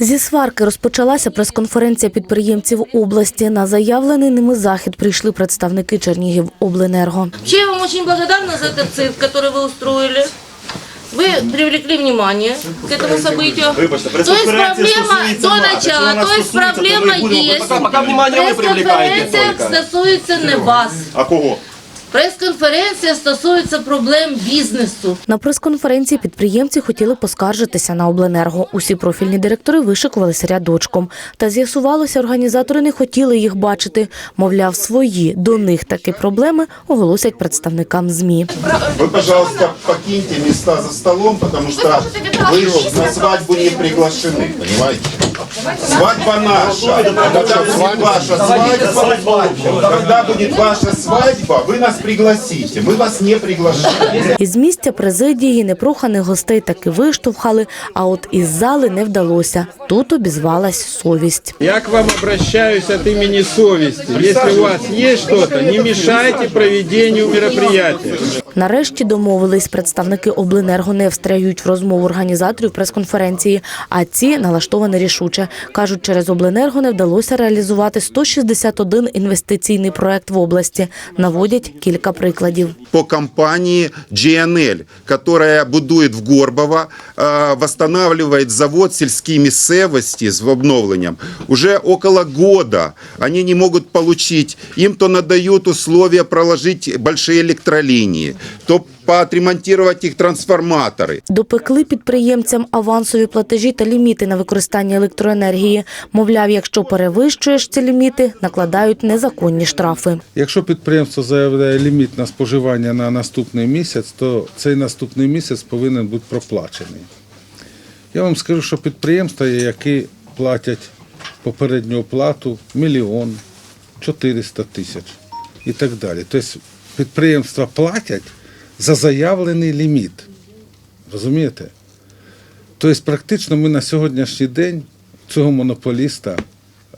Зі сварки розпочалася прес-конференція підприємців області. На заявлений ними захід прийшли представники Чернігівобленерго. Вообще, я вам очень благодарна за этот цирк, который вы устроили. Вы привлекли внимание к этому событию. Вибачте, То есть прес-конференція проблема стосується до нас. Якщо начала, вона то есть стосується, то ми проблема будемо есть. питати. Пока внимание вы привлекаете Прес-конференція только. стосується не вас. А кого? Прес-конференція стосується проблем бізнесу. На прес-конференції підприємці хотіли поскаржитися на обленерго. Усі профільні директори вишикувалися рядочком. Та з'ясувалося, організатори не хотіли їх бачити. Мовляв, свої до них такі проблеми оголосять представникам ЗМІ. Вы, пожалуйста, покиньте места за столом, потому что вы на свадьбу не приглашены, понимаете? Свадьба наша. Когда будет ваша свадьба, когда будет ваша свадьба, вы нас пригласите. ми вас не приглашаємо. Із місця президії непроханих гостей таки виштовхали, а от із зали не вдалося. Тут обізвалась совість. Я к вам обращаюсь от імені совісті. Якщо у вас є что-то, не мішайте проведенню мероприятия. Нарешті домовились, представники обленерго не встряють в розмову організаторів прес-конференції, а ці налаштовані рішуче. Кажуть, через обленерго не вдалося реалізувати 161 інвестиційний проект в області. Наводять кілька прикладів. По компании GNL, которая будует в Горбово, восстанавливает завод сельские місцевості с обновлением. Уже около года они не могут получить. Им то надают условия проложить большие электролинии, то поотремонтировать их трансформаторы. Допекли підприємцям авансові платежі та ліміти на використання електроенергії. Мовляв, якщо перевищуєш ці ліміти, накладають незаконні штрафи. Якщо підприємство заявляє ліміт на споживання на наступний місяць, то цей наступний місяць повинен бути проплачений. Я вам скажу, що підприємства є, які платять попередню оплату мільйон, 400 тисяч і так далі. Тобто підприємства платять за заявлений ліміт. Розумієте? Тобто, практично ми на сьогоднішній день цього монополіста е,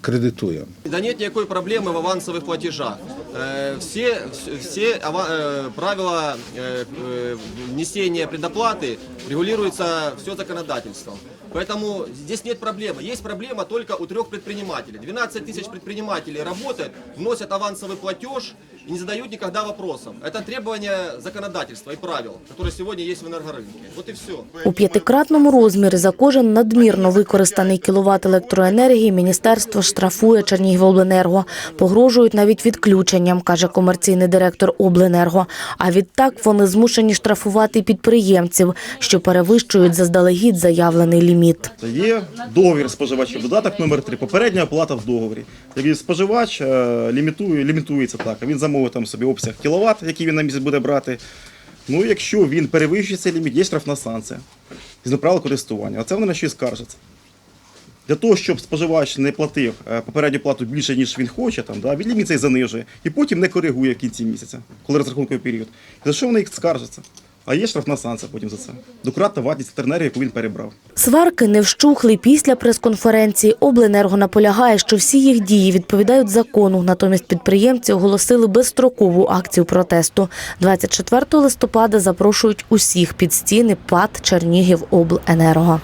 кредитуємо. Да нет никакой проблемы в авансовых платежах. Э, Все, все ава- э, правила э, э, внесения предоплаты регулируются все законодательством. Поэтому здесь нет проблемы. Есть проблема только у трех предпринимателей. 12 тысяч предпринимателей работают, вносят авансовый платеж и не задают никогда вопросов. Это требование законодательства и правил, которые сегодня есть в энергорынке. Вот и все. У п'ятикратному розмірі за кожен надмірно використаний кіловат електроенергії міністерство штрафує Чернігівобленерго. Погрожують навіть відключенням, каже комерційний директор Обленерго. А відтак вони змушені штрафувати підприємців, що перевищують заздалегідь заявлений ліміт. Є договір споживачів, додаток номер 3 попередня оплата в договорі. Який споживач е, лімітує, лімітується так, а він замовив там собі обсяг кіловат, який він на місяць буде брати. Ну, якщо він перевищує цей ліміт, є штрафна санкція з неправил користування. А це вони на щось скаржаться. Для того, щоб споживач не платив е, попередню плату більше, ніж він хоче, там, да, він ліміт цей занижує і потім не коригує в кінці місяця, коли розрахунковий період. За що вони їх скаржаться? А є штрафна санкція потім за це. Дократна вартість електроенергії, яку він перебрав. Сварки не вщухли після прес-конференції. Обленерго наполягає, що всі їх дії відповідають закону. Натомість підприємці оголосили безстрокову акцію протесту. 24 листопада запрошують усіх під стіни ПАД Чернігівобленерго.